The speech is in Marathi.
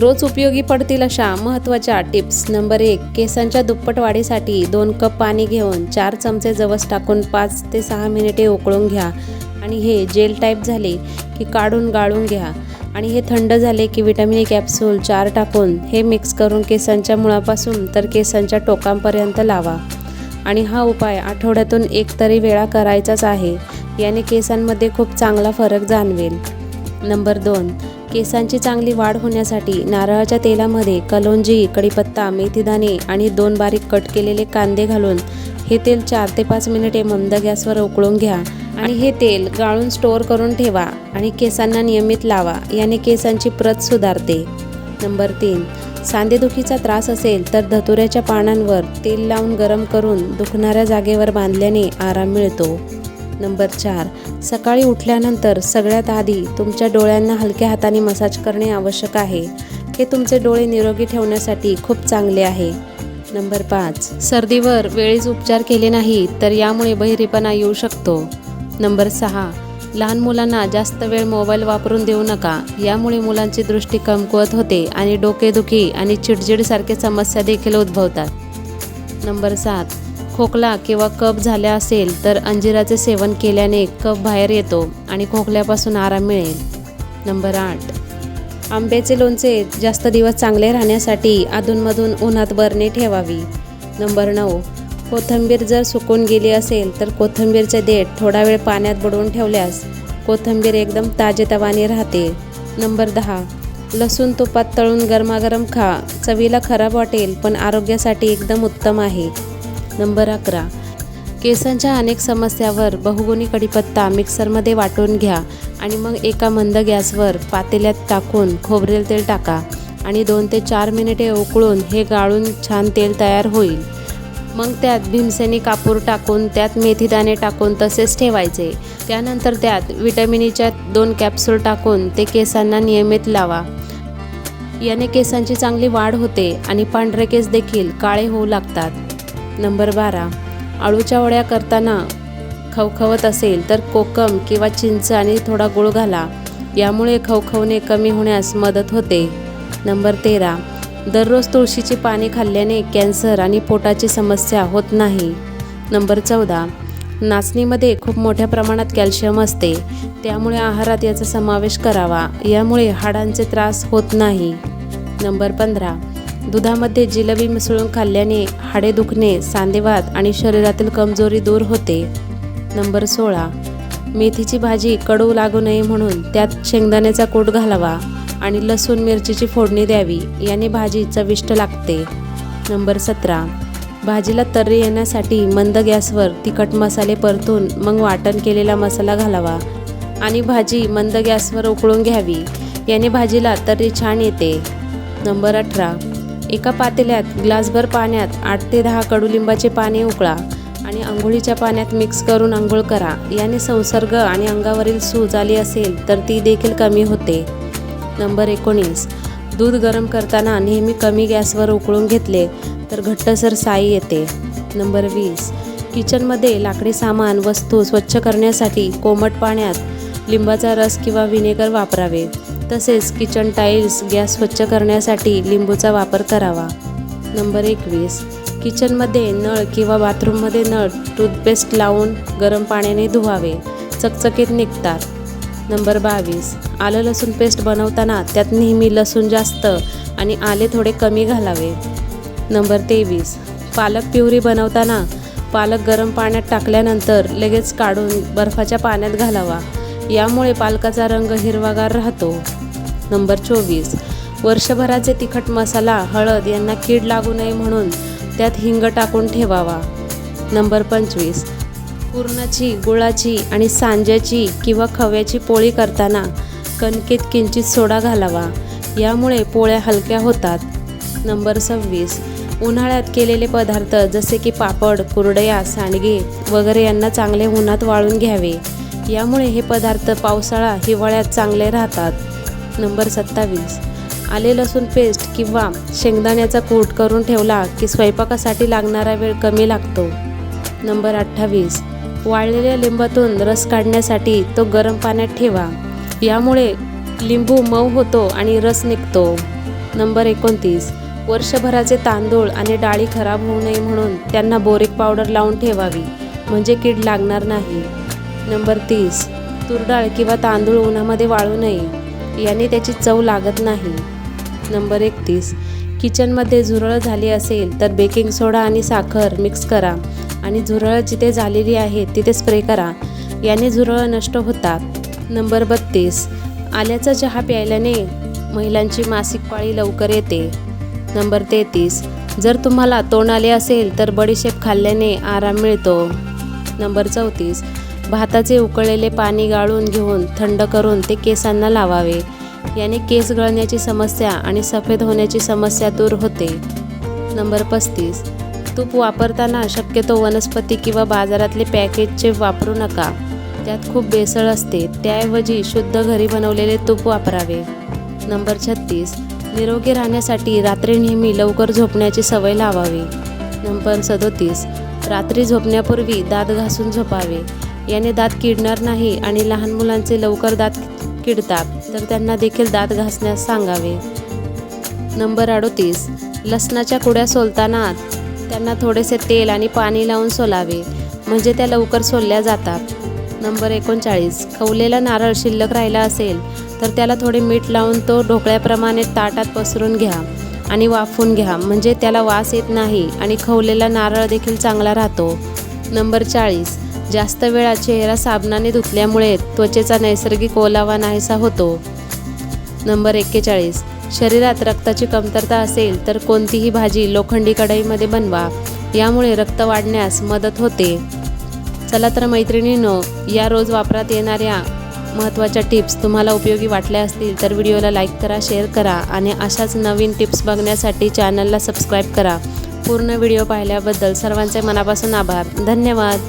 रोज उपयोगी पडतील अशा महत्त्वाच्या टिप्स. नंबर एक केसांच्या दुप्पट वाढीसाठी दोन कप पाणी घेऊन चार चमचे जवस टाकून पाच ते सहा मिनिटे उकळून घ्या. आणि हे जेल टाईप झाले की काढून गाळून घ्या. आणि हे थंड झाले की विटॅमिन ए कॅप्सूल चार टाकून हे मिक्स करून केसांच्या मुळापासून तर केसांच्या टोकांपर्यंत लावा. आणि हा उपाय आठवड्यातून एक तरी वेळा करायचाच आहे. याने केसांमध्ये खूप चांगला फरक जाणवेल. नंबर दोन केसांची चांगली वाढ होण्यासाठी नारळाच्या तेलामध्ये कलोंजी कढीपत्ता मेथीदाणे आणि दोन बारीक कट केलेले कांदे घालून हे तेल चार ते पाच मिनिटे मंद गॅसवर उकळून घ्या आणि हे तेल गाळून स्टोअर करून ठेवा आणि केसांना नियमित लावा. याने केसांची प्रत सुधारते. नंबर तीन सांधेदुखीचा त्रास असेल तर धतुऱ्याच्या पानांवर तेल लावून गरम करून दुखणाऱ्या जागेवर बांधल्याने आराम मिळतो. नंबर चार. सकाळी उठल्यानंतर सगळ्यात आधी तुमच्या डोळ्यांना हलक्या हाताने मसाज करणे आवश्यक आहे. हे तुमचे डोळे निरोगी ठेवण्यासाठी खूप चांगले आहे. नंबर पाच. सर्दीवर वेळीच उपचार केले नाही तर यामुळे बहिरेपणा येऊ शकतो. नंबर सहा. लहान मुलांना जास्त वेळ मोबाईल वापरून देऊ नका. यामुळे मुलांची दृष्टी कमकुवत होते आणि डोकेदुखी आणि चिडचिडसारखे समस्या देखील उद्भवतात. नंबर सात. खोकला किंवा कप झाला असेल तर अंजिराचे सेवन केल्याने कप बाहेर येतो आणि खोकल्यापासून आराम मिळेल. नंबर आठ. आंब्याचे लोणचे जास्त दिवस चांगले राहण्यासाठी अधूनमधून उन्हात बरणे ठेवावी. नंबर नऊ. कोथिंबीर जर सुकून गेली असेल तर कोथिंबीरचे देठ थोडा वेळ पाण्यात बुडवून ठेवल्यास कोथिंबीर एकदम ताजेतवाने राहते. नंबर दहा. लसूण तुपात तळून गरमागरम खा. चवीला खराब वाटेल पण आरोग्यासाठी एकदम उत्तम आहे. नंबर अकरा. केसांच्या अनेक समस्यावर बहुगुणी कढीपत्ता मिक्सरमध्ये वाटून घ्या आणि मग एका मंद गॅसवर पातेल्यात टाकून खोबरेल तेल टाका आणि दोन ते चार मिनिटे उकळून हे गाळून छान तेल तयार होईल. मग त्यात भीमसेनी कापूर टाकून त्यात मेथीदाणे टाकून तसेच ठेवायचे. त्यानंतर त्यात विटॅमिनीच्या दोन कॅप्सूल टाकून ते केसांना नियमित लावा. याने केसांची चांगली वाढ होते आणि पांढरे केस देखील काळे होऊ लागतात. नंबर बारा. आळूच्या वड्या करताना खवखवत असेल तर कोकम किंवा चिंच आणि थोडा गुळ घाला. यामुळे खवखवणे कमी होण्यास मदत होते. नंबर तेरा. दररोज तुळशीची पाने खाल्ल्याने कॅन्सर आणि पोटाची समस्या होत नाही. नंबर चौदा. नाचणीमध्ये खूप मोठ्या प्रमाणात कॅल्शियम असते. त्यामुळे आहारात याचा समावेश करावा. यामुळे हाडांचे त्रास होत नाही. नंबर पंधरा. दुधामध्ये जिलबी मिसळून खाल्ल्याने हाडे दुखणे सांधेवात आणि शरीरातील कमजोरी दूर होते. नंबर सोळा. मेथीची भाजी कडू लागू नये म्हणून त्यात शेंगदाण्याचा कूट घालावा आणि लसूण मिरचीची फोडणी द्यावी याने भाजी चविष्ट लागते. नंबर सतरा. भाजीला तर्री येण्यासाठी मंद गॅसवर तिखट मसाले परतून मग वाटण केलेला मसाला घालावा आणि भाजी मंद गॅसवर उकळून घ्यावी याने भाजीला तर्री छान येते. नंबर अठरा. एका पातेल्यात ग्लासभर पाण्यात आठ ते दहा कडुलिंबाचे पाने उकळा आणि आंघोळीच्या पाण्यात मिक्स करून आंघोळ करा. याने संसर्ग आणि अंगावरील सूज आली असेल तर ती देखील कमी होते. नंबर एकोणीस. दूध गरम करताना नेहमी कमी गॅसवर उकळून घेतले तर घट्टसर साई येते. नंबर वीस. किचनमध्ये लाकडी सामान वस्तू स्वच्छ करण्यासाठी कोमट पाण्यात लिंबाचा रस किंवा व्हिनेगर वापरावे. तसेच किचन टाईल्स गॅस स्वच्छ करण्यासाठी लिंबूचा वापर करावा. नंबर एकवीस. किचनमध्ये नळ किंवा बाथरूममध्ये नळ टूथपेस्ट लावून गरम पाण्याने धुवावे. चकचकीत निघतात. नंबर बावीस. आलं लसूण पेस्ट बनवताना त्यात नेहमी लसूण जास्त आणि आले थोडे कमी घालावे. नंबर तेवीस. पालक प्युरी बनवताना पालक गरम पाण्यात टाकल्यानंतर लगेच काढून बर्फाच्या पाण्यात घालावा. यामुळे पालकाचा रंग हिरवागार राहतो. नंबर चोवीस. वर्षभराचे तिखट मसाला हळद यांना कीड लागू नये म्हणून त्यात हिंग टाकून ठेवावा. नंबर पंचवीस. पुरणाची गुळाची आणि सांज्याची किंवा खव्याची पोळी करताना कणकेत किंचित सोडा घालावा. यामुळे पोळ्या हलक्या होतात. नंबर सव्वीस. उन्हाळ्यात केलेले पदार्थ जसे की पापड कुरडया सांडगे वगैरे यांना चांगले उन्हात वाळून घ्यावे. यामुळे हे पदार्थ पावसाळा हिवाळ्यात चांगले राहतात. नंबर सत्तावीस. आले लसूण पेस्ट किंवा शेंगदाण्याचा कूट करून ठेवला की स्वयंपाकासाठी लागणारा वेळ कमी लागतो. नंबर अठ्ठावीस. वाळलेल्या लिंबातून रस काढण्यासाठी तो गरम पाण्यात ठेवा. यामुळे लिंबू मऊ होतो आणि रस निघतो. नंबर एकोणतीस. वर्षभराचे तांदूळ आणि डाळी खराब होऊ नये म्हणून त्यांना बोरिक पावडर लावून ठेवावी म्हणजे कीड लागणार नाही. नंबर तीस. तूरडाळ किंवा तांदूळ उन्हामध्ये वाळू नये. याने त्याची चव लागत नाही. नंबर एकतीस. किचनमध्ये झुरळ झाली असेल तर बेकिंग सोडा आणि साखर मिक्स करा आणि झुरळ जिथे झालेली आहे तिथे स्प्रे करा. याने झुरळ नष्ट होतात. नंबर बत्तीस. आल्याचा चहा प्यायल्याने महिलांची मासिक पाळी लवकर येते. नंबर तेहतीस. जर तुम्हाला तोंड आले असेल तर बडीशेप खाल्ल्याने आराम मिळतो. नंबर चौतीस. भाताचे उकळलेले पाणी गाळून घेऊन थंड करून ते केसांना लावावे. याने केस गळण्याची समस्या आणि सफेद होण्याची समस्या दूर होते. नंबर पस्तीस. तूप वापरताना शक्यतो वनस्पती किंवा बाजारातले पॅकेजचे वापरू नका. त्यात खूप बेसळ असते. त्याऐवजी शुद्ध घरी बनवलेले तूप वापरावे. नंबर छत्तीस. निरोगी राहण्यासाठी रात्री नेहमी लवकर झोपण्याची सवय लावावी. नंबर सदोतीस. रात्री झोपण्यापूर्वी दात घासून झोपावे. याने दात किडणार नाही आणि लहान मुलांचे लवकर दात किडतात. तर त्यांना देखील दात घासण्यास सांगावे. नंबर अडोतीस. लसणाच्या कुड्या सोलताना त्यांना थोडेसे तेल आणि पाणी लावून सोलावे म्हणजे त्या लवकर सोलल्या जातात. नंबर एकोणचाळीस. खवलेला नारळ शिल्लक राहिला असेल तर त्याला थोडे मीठ लावून तो ढोकळ्याप्रमाणे ताटात पसरून घ्या आणि वाफवून घ्या म्हणजे त्याला वास येत नाही आणि खवलेला नारळ देखील चांगला राहतो. नंबर चाळीस. जास्त वेळा चेहरा साबणाने धुतल्यामुळे त्वचेचा नैसर्गिक ओलावा नाहीसा होतो. नंबर एक्केचाळीस. शरीरात रक्ताची कमतरता असेल तर कोणतीही भाजी लोखंडी कढईमध्ये बनवा. यामुळे रक्त वाढण्यास मदत होते. चला तर मैत्रिणींनो या रोज वापरात येणाऱ्या महत्त्वाच्या टिप्स तुम्हाला उपयोगी वाटल्या असतील तर व्हिडिओला लाईक करा शेअर करा आणि अशाच नवीन टिप्स बघण्यासाठी चॅनलला सबस्क्राईब करा. पूर्ण व्हिडिओ पाहिल्याबद्दल सर्वांचे मनापासून आभार. धन्यवाद.